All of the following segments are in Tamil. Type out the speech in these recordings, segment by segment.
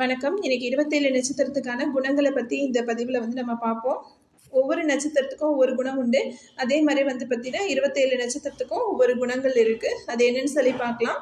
வணக்கம். இன்னைக்கு இருபத்தேழு நட்சத்திரத்துக்கான குணங்களை பற்றி இந்த பதிவில் வந்து நம்ம பார்ப்போம். ஒவ்வொரு நட்சத்திரத்துக்கும் ஒவ்வொரு குணம் உண்டு. அதே மாதிரி வந்து பார்த்தீங்கன்னா இருபத்தேழு நட்சத்திரத்துக்கும் ஒவ்வொரு குணங்கள் இருக்குது அது என்னன்னு சொல்லி பார்க்கலாம்.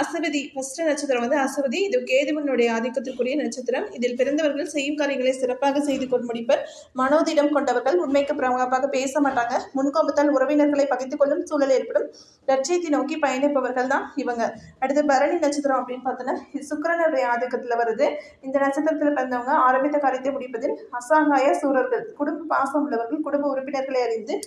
அசவதி ஃபஸ்ட்டு நட்சத்திரம் வந்து அசவதி இது கேதுவனுடைய ஆதிக்கத்திற்குரிய நட்சத்திரம். இதில் பிறந்தவர்கள் செய்யும் காரியங்களை சிறப்பாக செய்து கொண்டு முடிப்பர். மனோதிடம் கொண்டவர்கள் உண்மைக்கு பிரமாப்பாக பேச மாட்டாங்க. முன்கோபத்தால் உறவினர்களை பகிர்ந்து கொள்ளும் சூழல் ஏற்படும். லட்சியத்தை நோக்கி பயணிப்பவர்கள் தான் இவங்க. அடுத்து பரணி நட்சத்திரம் அப்படின்னு பார்த்தோன்னா இது ஆதிக்கத்தில் வருது. இந்த நட்சத்திரத்தில் பிறந்தவங்க ஆரம்பித்த காரியத்தை முடிப்பதில் அசாங்காய சூரர்கள் குடும்ப பாசம் உள்ளவர்கள் குடும்ப உறுப்பினர்களை அறிந்து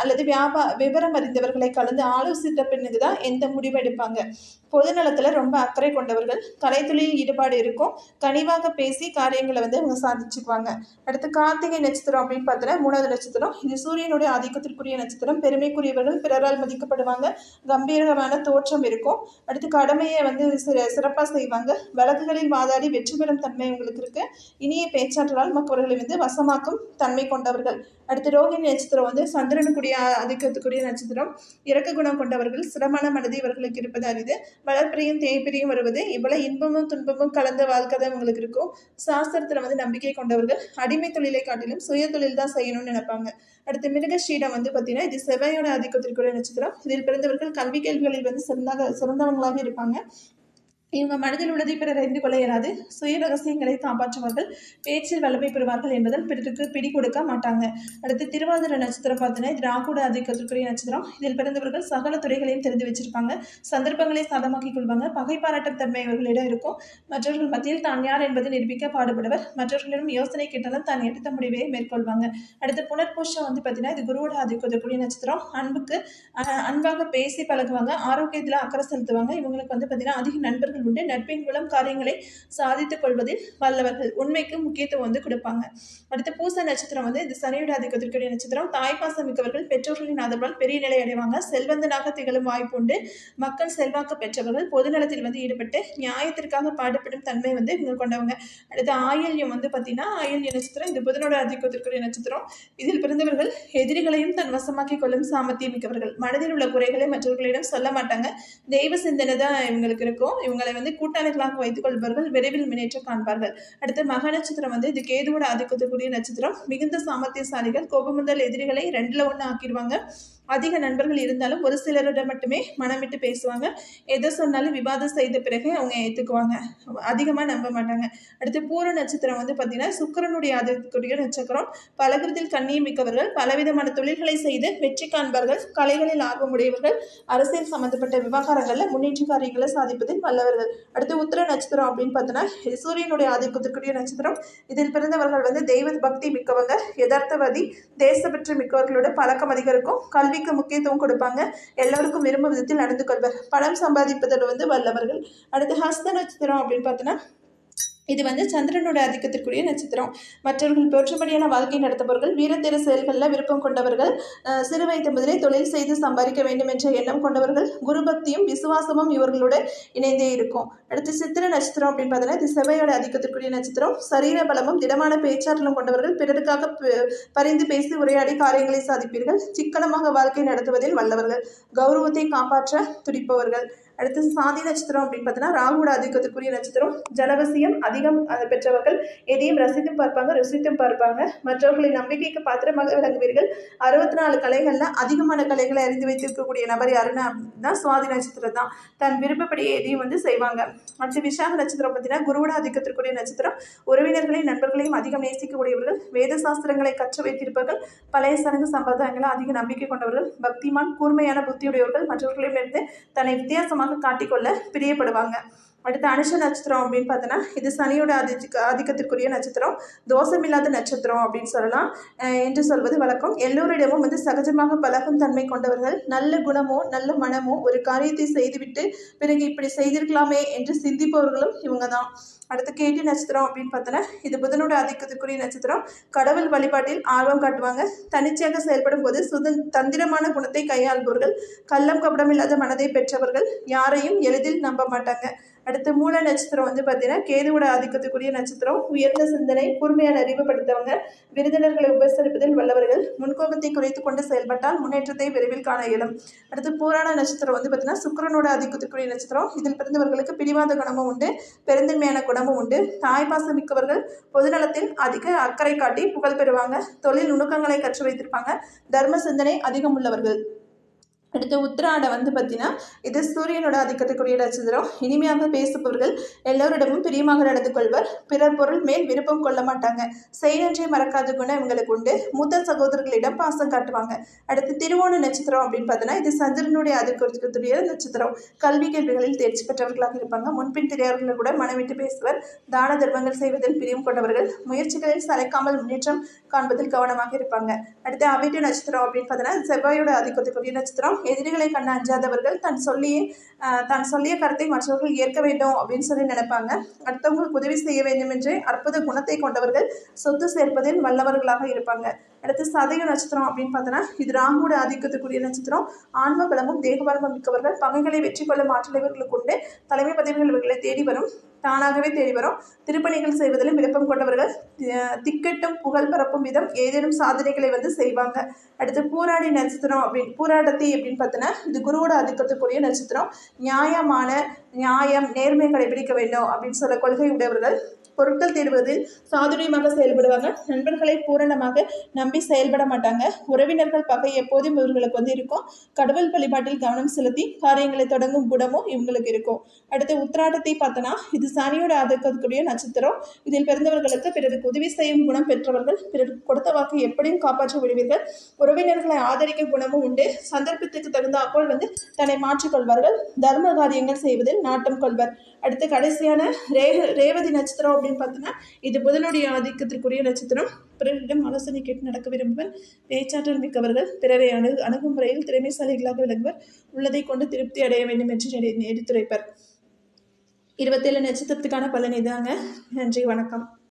அல்லது வியாபா விவரம் அறிந்தவர்களை கலந்து ஆலோசித்த பின்னுக்கு தான் எந்த முடிவு எடுப்பாங்க. பொது நலத்தில் ரொம்ப அக்கறை கொண்டவர்கள் கலைத்தொழில் ஈடுபாடு இருக்கும் கனிவாக பேசி காரியங்களை வந்து அவங்க சாதிச்சுக்குவாங்க. அடுத்து கார்த்திகை நட்சத்திரம் அப்படின்னு பார்த்தோன்னா மூணாவது நட்சத்திரம். இது சூரியனுடைய ஆதிக்கத்திற்குரிய நட்சத்திரம். பெருமைக்குரியவர்கள் பிறரால் மதிக்கப்படுவாங்க. கம்பீரமான தோற்றம் இருக்கும். அடுத்து கடமையை வந்து சிற- செய்வாங்க. வழக்குகளில் வாதாடி வெற்றி பெறும் தன்மை உங்களுக்கு இருக்கு. இனிய பேச்சாற்றலால் மற்றவர்களை வந்து வசமாக்கும் தன்மை கொண்டவர்கள். அடுத்து ரோகிணி நட்சத்திரம் வந்து சந்திரனுக்குரிய ஆதிக்கத்துக்குரிய நட்சத்திரம். இறக்க குணம் கொண்டவர்கள் சிரமமான மனது இவர்களுக்கு இருப்பது அரிது. வளர்ப்பிரியும் தேய்பிரியும் வருவது. இவ்வளவு இன்பமும் துன்பமும் கலந்த வாழ்க்கை தான் இவங்களுக்கு இருக்கும். சாஸ்திரத்தில் வந்து நம்பிக்கை கொண்டவர்கள் அடிமை தொழிலை காட்டிலும் சுய தொழில் தான் செய்யணும்னு நினைப்பாங்க. அடுத்து மிருகஷீடம் வந்து பார்த்தீங்கன்னா இது செவ்வாயோட ஆதிக்கத்திற்குரிய நட்சத்திரம். இதில் பிறந்தவர்கள் கல்வி கேள்விகளில் வந்து சிறந்தாக சிறந்தவங்களாக இருப்பாங்க. இவங்க மனதில் உள்ளதை பிறர் அறிந்து கொள்ள இயலாது. சுய ரகசியங்களை காப்பாற்றுவார்கள் பேச்சில் வல்லமை பெறுவார்கள் என்பதால் பிறருக்கு பிடி கொடுக்க மாட்டாங்க. அடுத்து திருவாதிர நட்சத்திரம் பார்த்தீங்கன்னா இது ராகுட ஆதிக்கத்திற்குரிய நட்சத்திரம். இதில் பிறந்தவர்கள் சகல துறைகளையும் தெரிந்து வச்சிருப்பாங்க. சந்தர்ப்பங்களை சாதமாக்கிக் கொள்வாங்க. பகை பாராட்டும் தன்மை இவர்களிடம் இருக்கும். மற்றவர்கள் மத்தியில் தான் யார் என்பதை நிரூபிக்க பாடுபடுவர். மற்றவர்களிடம் யோசனை கேட்டாலும் தான் எடுத்த முடிவை மேற்கொள்வாங்க. அடுத்து புனர்பூஷம் வந்து பார்த்தீங்கன்னா இது குருவோட ஆதிக்கத்திற்குரிய நட்சத்திரம். அன்புக்கு அன்பாக பேசி பழகுவாங்க. ஆரோக்கியத்தில் அக்கறை செலுத்துவாங்க. இவங்களுக்கு வந்து பார்த்தீங்கன்னா அதிக நண்பர்கள் நண்பர்கள் உண்டு. நட்பின் மூலம் காரியங்களை சாதித்துக் கொள்வதில் வல்லவர்கள் உண்மைக்கு முக்கியத்துவம் வந்து கொடுப்பாங்க. அடுத்து பூச நட்சத்திரம் வந்து இந்த சனியோட அதிகத்திற்குரிய நட்சத்திரம். தாய்ப்பாசம் மிக்கவர்கள் பெற்றோர்களின் ஆதரவால் பெரிய நிலை அடைவாங்க. செல்வந்தனாக திகழும் வாய்ப்பு உண்டு. மக்கள் செல்வாக்கு பெற்றவர்கள் பொதுநலத்தில் வந்து ஈடுபட்டு நியாயத்திற்காக பாடுபடும் தன்மை வந்து இவங்க கொண்டவங்க. அடுத்து ஆயல்யம் வந்து பார்த்தீங்கன்னா ஆயல்ய நட்சத்திரம் இந்த புதனோட அதிகத்திற்குரிய நட்சத்திரம். இதில் பிறந்தவர்கள் எதிரிகளையும் தன் வசமாக்கிக் கொள்ளும் சாமர்த்தியம் மிக்கவர்கள். மனதில் உள்ள குறைகளை மற்றவர்களிடம் சொல்ல மாட்டாங்க. தெய்வ சிந்தனை தான் இவங்களுக்கு இருக்கும். இவங்களை வந்து கூட்டாளிகளாக வைத்துக் கொள்பவர்கள் விரைவில் முன்னேற்றம் காண்பார்கள். அடுத்து மக நட்சத்திரம் வந்து இது கேதுவோட ஆதிக்கத்துக்குரிய நட்சத்திரம். மிகுந்த சாமர்த்தியசாலிகள் கோபமுதல் எதிரிகளை ரெண்டுல ஒன்று ஆக்கிடுவாங்க. அதிக நண்பர்கள் இருந்தாலும் ஒரு சிலரிடம் மட்டுமே மனம் விட்டு பேசுவாங்க. எதை சொன்னாலும் விவாதம் செய்த பிறகு அவங்க ஏற்றுக்குவாங்க அதிகமாக நம்ப மாட்டாங்க. அடுத்து பூர நட்சத்திரம் வந்து பார்த்தீங்கன்னா சுக்கிரனுடைய ஆதரவுக்குரிய நட்சத்திரம். பலகிரத்தில் கண்ணியம் மிக்கவர்கள் பலவிதமான தொழில்களை செய்து வெற்றி காண்பார்கள் கலைகளில் ஆர்வமுடையவர்கள் அரசியல் சம்பந்தப்பட்ட விவகாரங்களில் முன்னேற்ற காரியங்களை சாதிப்பதில் வல்லவர்கள். அடுத்து உத்திர நட்சத்திரம் அப்படின்னு பார்த்தோன்னா இது சூரியனுடைய ஆதிக்கத்திற்குரிய நட்சத்திரம். இதில் பிறந்தவர்கள் வந்து தெய்வ பக்தி மிக்கவங்க யதார்த்தவாதி தேசப்பற்று மிக்கவர்களோட பழக்கம் அதிகரிக்கும். கல்விக்கு முக்கியத்துவம் கொடுப்பாங்க. எல்லோருக்கும் விரும்பும் விதத்தில் நடந்து கொள்வர். பணம் சம்பாதிப்பதில் வந்து வல்லவர்கள். அடுத்து ஹஸ்த நட்சத்திரம் அப்படின்னு பார்த்தோன்னா இது வந்து சந்திரனோட ஆதிக்கத்திற்குரிய நட்சத்திரம். மற்றவர்கள் போற்றும்படியான வாழ்க்கை நடத்துபவர்கள் வீரத்திர செயல்களில் விருப்பம் கொண்டவர்கள் சிறு வயது முதலே தொழில் செய்து சம்பாதிக்க வேண்டும் என்ற எண்ணம் கொண்டவர்கள் குரு பக்தியும் விசுவாசமும் இவர்களோட இணைந்தே இருக்கும். அடுத்து சித்திர நட்சத்திரம் அப்படின்னு பார்த்தோன்னா இது செவ்வாயோட ஆதிக்கத்திற்குரிய நட்சத்திரம். சரீர பலமும் திடமான பேச்சாற்றலும் கொண்டவர்கள் பிறருக்காக பரிந்து பேசி உரையாடி காரியங்களை சாதிப்பீர்கள். சிக்கனமாக வாழ்க்கை நடத்துவதில் வல்லவர்கள். கௌரவத்தை காப்பாற்ற துடிப்பவர்கள். அடுத்து சாதி நட்சத்திரம் அப்படின்னு பார்த்தோன்னா ராகுட ஆதிக்கத்துக்குரிய நட்சத்திரம். ஜலவசியம் அதிகம் அதை பெற்றவர்கள் எதையும் ரசித்தும் பார்ப்பாங்க ருசித்தும் பார்ப்பாங்க. மற்றவர்களின் நம்பிக்கைக்கு பாத்திரமாக விளங்குவீர்கள். அறுபத்தி நாலு கலைகளில் அதிகமான கலைகளை அறிந்து வைத்திருக்கக்கூடிய நபர் யாருன்னா அப்படின்னா சுவாதி நட்சத்திரம் தான். தன் விருப்பப்படி எதையும் வந்து செய்வாங்க. அடுத்து விசாக நட்சத்திரம் பார்த்தீங்கன்னா குருவோட ஆதிக்கத்திற்குரிய நட்சத்திரம். உறவினர்களையும் நண்பர்களையும் அதிகம் நேசிக்கக்கூடியவர்கள். வேத சாஸ்திரங்களை கற்று வைத்திருப்பவர்கள். பழைய சடங்கு சம்பிரதாயங்களை அதிக நம்பிக்கை கொண்டவர்கள். பக்திமான் கூர்மையான புத்தியுடையவர்கள். மற்றவர்களிடமிருந்து தன்னை வித்தியாசமாக காட்டிக்கொள்ள பிரியப்படுவாங்க. அடுத்து அனுஷ நட்சத்திரம் அப்படின்னு பார்த்தோன்னா இது சனியோட ஆதிக்க ஆதிக்கத்திற்குரிய நட்சத்திரம். தோஷமில்லாத நட்சத்திரம் அப்படின்னு சொல்லலாம். என்று சொல்வது வழக்கம். எல்லோரிடமும் வந்து சகஜமாக பழகும் தன்மை கொண்டவர்கள் நல்ல குணமோ நல்ல மனமோ ஒரு காரியத்தை செய்துவிட்டு பிறகு இப்படி செய்திருக்கலாமே என்று சிந்திப்பவர்களும் இவங்க தான் அடுத்து கேட்டி நட்சத்திரம் அப்படின்னு பார்த்தோன்னா இது புதனோட ஆதிக்கத்திற்குரிய நட்சத்திரம். கடவுள் வழிபாட்டில் ஆர்வம் காட்டுவாங்க. தனிச்சையாக செயல்படும் போது சுதன் தந்திரமான குணத்தை கையாள்பவர்கள் கள்ளம் கபடம் இல்லாத மனதை பெற்றவர்கள் யாரையும் எளிதில் நம்ப மாட்டாங்க. அடுத்து மூல நட்சத்திரம் வந்து பார்த்தீங்கன்னா கேதுவோட ஆதிக்கத்துக்குரிய நட்சத்திரம். உயர்ந்த சிந்தனை கூர்மையான அறிவு படுத்தவங்க. விருந்தினர்களை உபசரிப்பதில் வல்லவர்கள். முன்கோபத்தை குறைத்து கொண்டு செயல்பட்டால் முன்னேற்றத்தை விரைவில் காண இயலும். அடுத்து பூராண நட்சத்திரம் வந்து பார்த்தீங்கன்னா சுக்கிரனோட ஆதிக்கத்துக்குரிய நட்சத்திரம். இதில் பிறந்தவர்களுக்கு பிடிவாத குணமும் உண்டு. பெருந்தன்மையான குணமும் உண்டு. தாய்பாசம் மிக்கவர்கள் பொதுநலத்தில் அதிக அக்கறை காட்டி புகழ் பெறுவாங்க. தொழில் நுணுக்கங்களை கற்று வைத்திருப்பாங்க. தர்ம சிந்தனை அதிகம் உள்ளவர்கள். அடுத்து உத்திராட வந்து பார்த்தீங்கன்னா இது சூரியனோட அதிக்கத்துக்குரிய நட்சத்திரம் இனிமையாக பேசுபவர்கள் எல்லோரிடமும் பிரியமாக நடந்து கொள்வர். பிறர் பொருள் மேல் விருப்பம் கொள்ள மாட்டாங்க. செயலன்றை மறக்காத குணம் இவங்களுக்கு உண்டு. மூத்த சகோதரர்களிடம் பாசம் காட்டுவாங்க. அடுத்து திருவோண நட்சத்திரம் அப்படின்னு பார்த்தோன்னா இது சந்திரனுடைய அதிக்கத்துக்குரிய நட்சத்திரம். கல்வி கேள்விகளில் தேர்ச்சி பெற்றவர்களாக இருப்பாங்க. முன்பின் தெரியாதவர்கள் கூட மனவிட்டு பேசுவர். தான தர்மங்கள் செய்வதில் பிரியம் கொண்டவர்கள் முயற்சிகளில் சளைக்காமல் முன்னேற்றம் காண்பதில் கவனமாக இருப்பாங்க. அடுத்து அவிட்டு நட்சத்திரம் அப்படின்னு பார்த்தோன்னா செவ்வாயோட அதிக்கத்துக்குரிய நட்சத்திரம். எதிரிகளை கண்ண அஞ்சாதவர்கள் தன் சொல்லியே தான் சொல்லிய கருத்தை மற்றவர்கள் ஏற்க வேண்டும் அப்படின்னு சொல்லி நினைப்பாங்க. அடுத்தவங்களுக்கு உதவி செய்ய வேண்டும் என்றே அற்புத குணத்தை கொண்டவர்கள் சொத்து சேர்ப்பதில் வல்லவர்களாக இருப்பாங்க. அடுத்து சதய நட்சத்திரம் அப்படின்னு பார்த்தோன்னா இது ராகுவோட ஆதிக்கத்துக்குரிய நட்சத்திரம். ஆன்ம பலமும் தேகபலமும் மிக்கவர்கள். பகைகளை வெற்றி கொள்ளும் ஆற்றல் இவர்களுக்கு உண்டு. தலைமை பதவிகள் இவர்களை தேடி வரும். தானாகவே தேடி வரும். திருப்பணிகள் செய்வதிலும் விருப்பம் கொண்டவர்கள் தி- திக்கட்டும் புகழ் பரப்பும் விதம் ஏதேனும் சாதனைகளை வந்து செய்வாங்க. அடுத்து பூராடி நட்சத்திரம் அப்படின்னு பூராடத்தி அப்படின்னு பார்த்தோன்னா இது குருவோட ஆதிக்கத்துக்குரிய நட்சத்திரம். நியாயமான நியாயம் நேர்மை கடைபிடிக்க வேண்டும் அப்படின்னு சொல்ல கொள்கை உடையவர்கள் பொருட்கள் தேடுவதில் சாதுரியமாக செயல்படுவாங்க. நண்பர்களை பூரணமாக நம்பி செயல்பட மாட்டாங்க. உறவினர்கள் பகை எப்போதும் இவர்களுக்கு வந்து இருக்கும். கடவுள் வழிபாட்டில் கவனம் செலுத்தி காரியங்களை தொடங்கும் குணமும் இவங்களுக்கு இருக்கும். அடுத்து உத்திராட்டத்தை பார்த்தோன்னா இது சனியோட ஆதரிக்கக்கூடிய நட்சத்திரம். இதில் பிறந்தவர்களுக்கு பிறருக்கு உதவி செய்யும் குணம் பெற்றவர்கள் பிறருக்கு கொடுத்த வாக்கு எப்படியும் காப்பாற்ற விடுவீர்கள். உறவினர்களை ஆதரிக்க குணமும் உண்டு. சந்தர்ப்பத்துக்கு தகுந்த அப்போல் வந்து தன்னை மாற்றிக்கொள்வார்கள் தர்ம காரியங்கள் செய்வதில் நாட்டம் கொள்வர். அடுத்து கடைசியான ரே ரேவதி நட்சத்திரம் அப்படின்னு பார்த்தோன்னா இது புதனுடைய ஆதிக்கத்திற்குரிய நட்சத்திரம். பிறரிடம் ஆலோசனை கேட்டு நடக்க விரும்புவர். பேச்சாற்றல் மிக்கவர்கள் பிறரை அணு அணுகுமுறையில் திறமைசாலிகளாக விளங்குவர். உள்ளதை கொண்டு திருப்தி அடைய வேண்டும் என்று எடுத்துரைப்பர் இருபத்தேழு நட்சத்திரத்துக்கான பலன் இதாங்க. நன்றி வணக்கம்.